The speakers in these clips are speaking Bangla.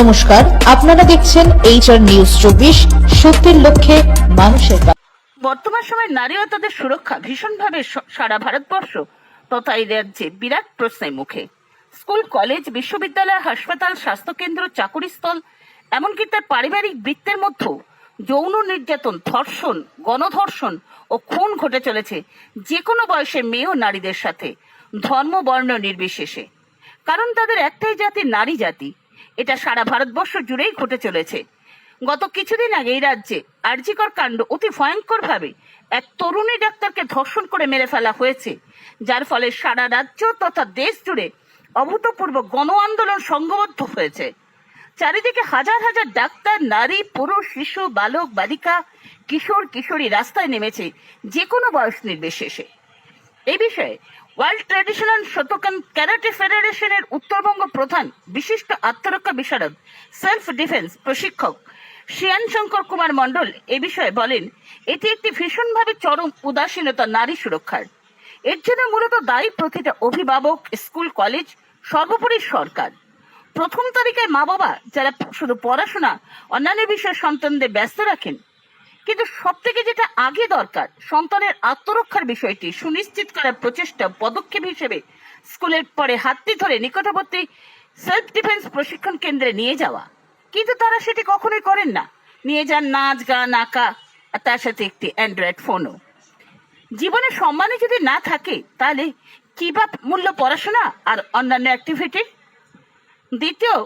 নমস্কার, আপনারা দেখছেন এইচআর নিউজ চব্বিশ, সত্যের লক্ষ্যে মানুষের বর্তমান সময়ে নারী ও তাদের সুরক্ষা ভীষণভাবে সারা ভারতবর্ষ তথা এই রাজ্যে বিরাট প্রশ্নের মুখে। স্কুল, কলেজ, বিশ্ববিদ্যালয়, হাসপাতাল, স্বাস্থ্যকেন্দ্র, চাকুরিস্থল, এমনকি তার পারিবারিক বৃত্তের মধ্যেও যৌন নির্যাতন, ধর্ষণ, গণধর্ষণ ও খুন ঘটে চলেছে যে কোনো বয়সের মেয়ে ও নারীদের সাথে ধর্ম, বর্ণ নির্বিশেষে। কারণ তাদের একটাই জাতি, নারী জাতি। এটা সারা ভারতবর্ষ জুড়েই ঘটে চলেছে। গত কিছুদিন আগে এই রাজ্যে আরজিকর কাণ্ড অতি ভয়ঙ্কর ভাবে এক তরুণী ডাক্তারকে ধর্ষণ করে মেরে ফেলা হয়েছে, যার ফলে সারা রাজ্য তথা দেশ জুড়ে অভূতপূর্ব গণ আন্দোলন সংঘবদ্ধ হয়েছে। চারিদিকে হাজার হাজার ডাক্তার, নারী, পুরুষ, শিশু, বালক, বালিকা, কিশোর, কিশোরী রাস্তায় নেমেছে যে কোনো বয়স নির্বিশেষে। এই বিষয়ে ওয়ার্ল্ড ট্র্যাডিশনাল শতকান ক্যারাটে ফেডারেশনের উত্তরবঙ্গ প্রধান বিশিষ্ট আত্মরক্ষা বিশারদ, সেলফ ডিফেন্স প্রশিক্ষক শ্রেয়ান শঙ্কর কুমার মণ্ডল এ বিষয়ে বলেন, এটি একটি ভীষণভাবে চরম উদাসীনতা নারী সুরক্ষার। এর জন্য মূলত দায়ী প্রতিটা অভিভাবক, স্কুল, কলেজ, সর্বোপরি সরকার। প্রথম তালিকায় মা বাবা যারা শুধু পড়াশোনা, অন্যান্য বিষয়ে সন্তানদের ব্যস্ত রাখেন কিন্তু সব থেকে যেটা আগে দরকার, সন্তানের আত্মরক্ষার বিষয়টি সুনিশ্চিত করার প্রচেষ্টা পদক্ষেপ হিসেবে স্কুলের পরে হাতটি ধরে নিকটবর্তী সেলফ ডিফেন্স প্রশিক্ষণ কেন্দ্রে নিয়ে যাওয়া। কিন্তু তারা সেটি কখনোই করেন না। নিয়ে যান নাচ, গান, আঁকা, আর তার সাথে একটি অ্যান্ড্রয়েড ফোনও। জীবনে সম্মানে যদি না থাকে, তাহলে কি বা মূল্য পড়াশোনা আর অন্যান্য অ্যাক্টিভিটির দ্বিতীয়,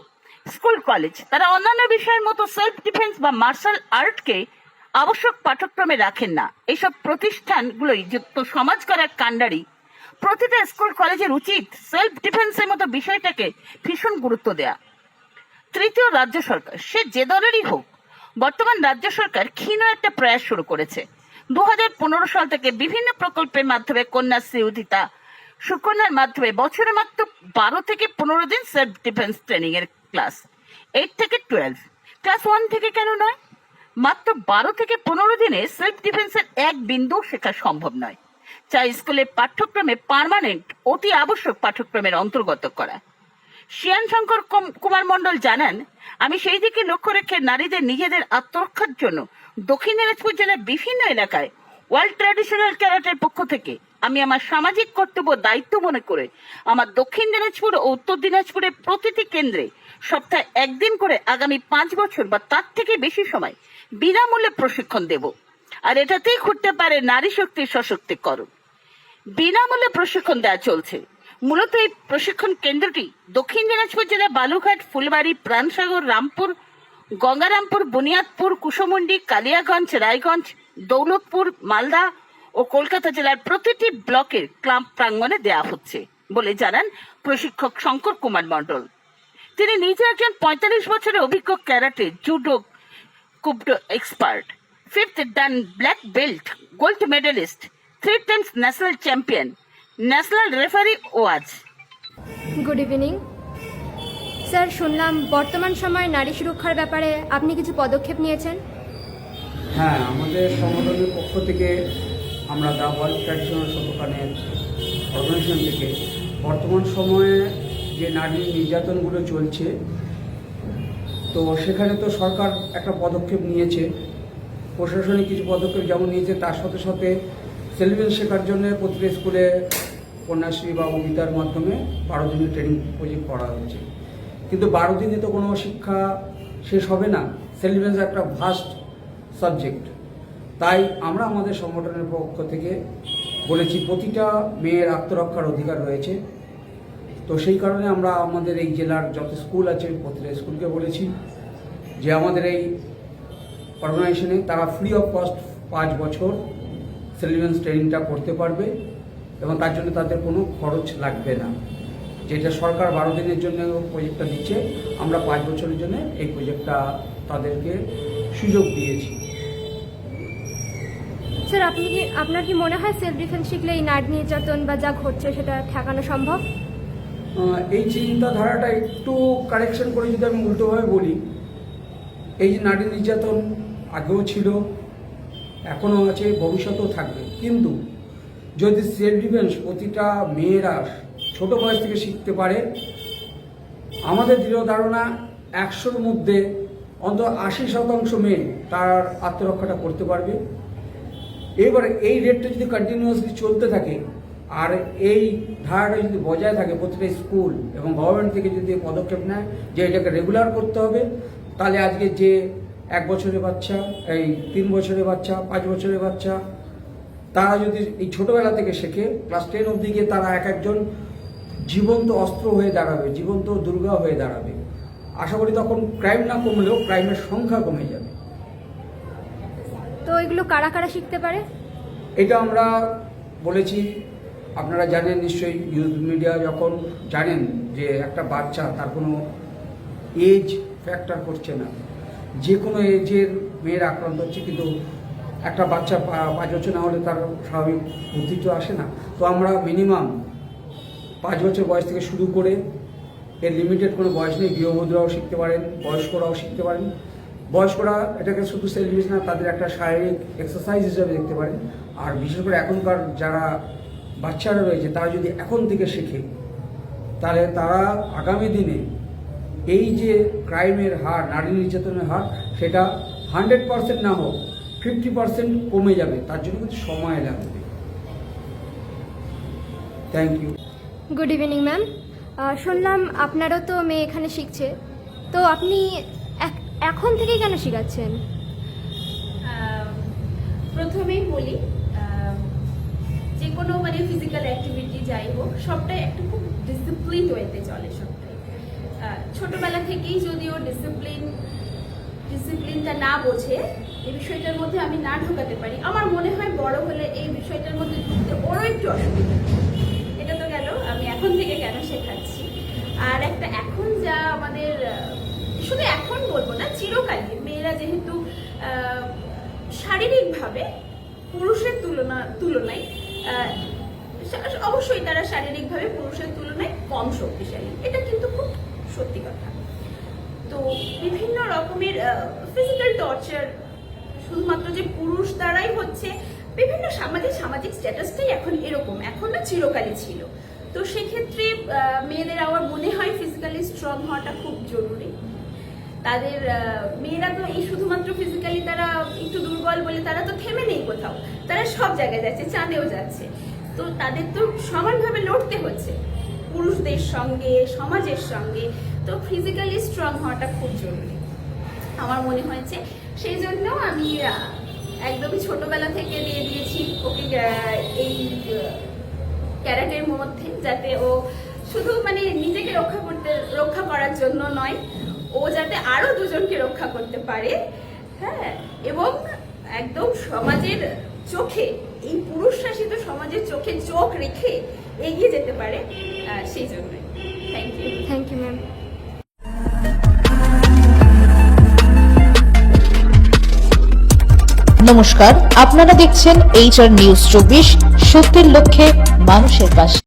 স্কুল কলেজ তারা অন্যান্য বিষয়ের মতো সেলফ ডিফেন্স বা মার্শাল আর্টকে আবশ্যক পাঠ্যক্রমে রাখেন না। এইসব প্রতিষ্ঠানগুলোই যুক্ত সমাজ করার কাণ্ডারি। প্রতিটা স্কুল কলেজের উচিত সেলফ ডিফেন্সের মতো বিষয়টাকে ভীষণ গুরুত্ব দেয়া। তৃতীয় রাজ্য সরকার, সে যে দলেরই হোক, বর্তমান রাজ্য সরকার ক্ষীণ একটা প্রয়াস শুরু করেছে। দু পনেরো সাল থেকে বিভিন্ন প্রকল্পের মাধ্যমে কন্যাশ্রী উদিতা, সুকন্যার মাধ্যমে বছরে মাত্র বারো থেকে পনেরো দিন সেলফ ডিফেন্স ট্রেনিং এর ক্লাস এইট থেকে টুয়েলভ ক্লাস ওয়ান থেকে কেন নয়? মাত্র বারো থেকে পনেরো দিনে সেলফ ডিফেন্সের এক বিন্দু শেখা সম্ভব নয়। চাই স্কুলের পাঠ্যক্রমে পার্মানেন্ট অতি আবশ্যক পাঠ্যক্রমের অন্তর্গত করা। শিয়ান শঙ্কর কুম- কুমার মণ্ডল জানান, আমি সেই দিকে লক্ষ্য রেখে নারীদের নিজেদের আত্মরক্ষার জন্য দক্ষিণ দিনাজপুর জেলার বিভিন্ন এলাকায় ওয়ার্ল্ড ট্র্যাডিশনাল ক্যারাটের পক্ষ থেকে আমি আমার সামাজিক কর্তব্য দায়িত্ব মনে করে আমার দক্ষিণ দিনাজপুর ও উত্তর দিনাজপুরের প্রতিটি কেন্দ্রে সপ্তাহে একদিন করে আগামী পাঁচ বছর বা তার থেকে বেশি সময় বিনামূল্যে প্রশিক্ষণ দেব। আর এটাতেই ঘটতে পারে নারী শক্তির সশক্তিকরণ বিনামূল্যে প্রশিক্ষণ দেওয়া চলছে। মূলত এই প্রশিক্ষণ কেন্দ্রটি দক্ষিণ দিনাজপুর জেলা বালুঘাট ফুলবাড়ি, প্রাণসাগর, রামপুর, গঙ্গারামপুর, বুনিয়াদপুর, কুশমন্ডি, কালিয়াগঞ্জ, রায়গঞ্জ, দৌলতপুর, মালদা ও কলকাতা জেলার প্রতিটি ব্লকের ক্লাব প্রাঙ্গণে দেওয়া হচ্ছে বলে জানান প্রশিক্ষক শঙ্কর কুমার মণ্ডল। তিনি নিজে একজন পঁয়তাল্লিশ বছরের অভিজ্ঞ karate, judo kobudo expert fifth dan black belt gold medalist three times national champion national referee ওয়াজ গুড ইভিনিং স্যার শুনলাম বর্তমান সময়ে নারী সুরক্ষার ব্যাপারে আপনি কিছু পদক্ষেপ নিয়েছেন? হ্যাঁ আমাদের সংগঠনের পক্ষ থেকে আমরা দ্য ওয়ার্ল্ড ট্র্যাডিশনাল দোকানের অর্গানাইজেশন থেকে বর্তমান সময়ে যে নারী নির্যাতনগুলো চলছে তো সেখানে তো সরকার একটা পদক্ষেপ নিয়েছে। প্রশাসনিক কিছু পদক্ষেপ যেমন নিয়েছে, তার সাথে সাথে সেলিব্রেন শেখার জন্য প্রতিটা স্কুলে কন্যাশ্রী বা অমিতার মাধ্যমে বারো দিনের ট্রেনিং প্রজেক্ট করা হয়েছে। কিন্তু বারো দিনে তো কোনো শিক্ষা শেষ হবে না। সেলিব্রেন্স একটা ভাস্ট সাবজেক্ট তাই আমরা আমাদের সংগঠনের পক্ষ থেকে বলেছি, প্রতিটা মেয়ের আত্মরক্ষার অধিকার রয়েছে। তো সেই কারণে আমরা আমাদের এই জেলার যত স্কুল আছে, প্রতিটা স্কুলকে বলেছি যে আমাদের এই অর্গানাইজেশনে তারা ফ্রি অফ কস্ট পাঁচ বছর সেলিভেন্স ট্রেনিংটা করতে পারবে এবং তার জন্য তাদের কোনো খরচ লাগবে না। যেটা সরকার বারো দিনের জন্য প্রজেক্টটা দিচ্ছে আমরা পাঁচ বছরের জন্য এই প্রজেক্টটা তাদেরকে সুযোগ দিয়েছি। স্যার আপনি কি আপনার কি মনে হয় সেলফ ডিফেন্স শিখলে এই নারী নির্যাতন বা যা ঘটছে সেটা ঠেকানো সম্ভব? এই চিন্তাধারাটা একটু কারেকশন করে যদি আমি উল্টোভাবে বলি এই যে নারী নির্যাতন আগেও ছিল, এখনও আছে, ভবিষ্যতেও থাকবে। কিন্তু যদি সেলফ ডিফেন্স প্রতিটা মেয়েরা ছোট বয়স থেকে শিখতে পারে, আমাদের দৃঢ় ধারণা একশোর মধ্যে অন্তত আশি শতাংশ মেয়ে তার আত্মরক্ষাটা করতে পারবে। এবার এই রেটটা যদি কন্টিনিউয়াসলি চলতে থাকে, আর এই ধারাটা যদি বজায় থাকে প্রতিটা স্কুল এবং গভর্নমেন্ট থেকে যদি পদক্ষেপ নেয় যে এটাকে রেগুলার করতে হবে তাহলে আজকে যে এক বছরের বাচ্চা এই তিন বছরের বাচ্চা পাঁচ বছরের বাচ্চা তারা যদি এই ছোটোবেলা থেকে শেখে ক্লাস টেন অবধি গিয়ে তারা এক একজন জীবন্ত অস্ত্র হয়ে দাঁড়াবে জীবন্ত দুর্গা হয়ে দাঁড়াবে। আশা করি তখন ক্রাইম না কমলেও ক্রাইমের সংখ্যা কমে যাবে। তো এগুলো কারা কারা শিখতে পারে? এটা আমরা বলেছি আপনারা জানেন নিশ্চয়ই ইউথ মিডিয়া যখন জানেন যে একটা বাচ্চা তার কোনো এজ ফ্যাক্টর করছে না। যে কোনো এজের মেয়ের আক্রান্ত হচ্ছে, কিন্তু একটা বাচ্চা পাঁচ বছর না হলে তার স্বাভাবিক বুদ্ধি তো আসে না। তো আমরা মিনিমাম পাঁচ বছর বয়স থেকে শুরু করে এর লিমিটেড কোনো বয়স নেই। গৃহবধূরাও শিখতে পারেন, বয়স্করাও শিখতে পারেন। বয়স্করা এটাকে শুধু ডিফেন্স না, তাদের একটা শারীরিক এক্সারসাইজ হিসাবে দেখতে পারেন। আর বিশেষ করে এখনকার যারা বাচ্চারা রয়েছে, তারা যদি এখন থেকে শেখে, তাহলে তারা আগামী দিনে এই যে ক্রাইমের হার নারী নির্যাতনের হার সেটা হান্ড্রেড পার্সেন্ট না হোক ফিফটি পার্সেন্ট কমে যাবে। তার জন্য কিন্তু সময় লাগবে। Thank you good evening ma'am শুনলাম আপনারও তো মেয়ে এখানে শিখছে। তো আপনি এক- এখন থেকেই কেন শেখাচ্ছেন? প্রথমেই বলি যে কোনো মানে ফিজিক্যাল অ্যাক্টিভিটি যাই হোক সবটাই একটা খুব ডিসিপ্লিন ওয়েতে চলে আহ, ছোটবেলা থেকেই যদি ও ডিসিপ্লিন ডিসিপ্লিনটা না বোঝে, এই বিষয়টার মধ্যে আমি না ঢোকাতে পারি। আমার মনে হয় বড় হলে এই বিষয়টার মধ্যে ঢুকতে ওরও একটু অসুবিধা। এটা তো গেল, আমি এখন থেকে কেন শেখাচ্ছি? আর একটা এখন যা আমাদের, শুধু এখন বলব না, চিরকালই মেয়েরা যেহেতু শারীরিকভাবে পুরুষের তুলনা, তুলনায় অবশ্যই তারা শারীরিকভাবে পুরুষের তুলনায় কম শক্তিশালী। এটা কিন্তু খুব সত্যি কথা। তো বিভিন্ন রকমের ফিজিক্যাল টর্চার শুধুমাত্র যে পুরুষ দ্বারাই হচ্ছে, বিভিন্ন সামাজিক সামাজিক স্ট্যাটাসটাই এখন এরকম, এখন না চিরকালই ছিল। তো সেক্ষেত্রে মেয়েদের আমার মনে হয় ফিজিক্যালি স্ট্রং হওয়াটা খুব জরুরি। তাদের মেয়েরা তো এই শুধুমাত্র ফিজিক্যালি তারা একটু দুর্বল বলে তারা তো থেমে নেই কোথাও। তারা সব জায়গায় যাচ্ছে, চাঁদেও যাচ্ছে। তো তাদের তো সমানভাবে লড়তে হচ্ছে। পুরুষদের সঙ্গে, সমাজের সঙ্গে, তো ফিজিক্যালি স্ট্রং হওয়াটা খুব জরুরি। আমার মনে হয়েছে, সেই জন্য আমি একদমই ছোটবেলা থেকে দিয়ে দিয়েছি ওকে এই ক্যারাটের মধ্যে, যাতে ও শুধু মানে নিজেকে রক্ষা করতে, রক্ষা করার জন্য নয়, ও যাতে আরও দুজনকে রক্ষা করতে পারে হ্যাঁ এবং একদম সমাজের চোখে এই পুরুষ শাসিত সমাজের চোখে চোখ রেখে এগিয়ে যেতে পারে সেই জন্যই। Thank you thank you ma'am নমস্কার আপনারা দেখছেন এইচআর নিউজ চব্বিশ সত্যের লক্ষ্যে মানুষের পাশে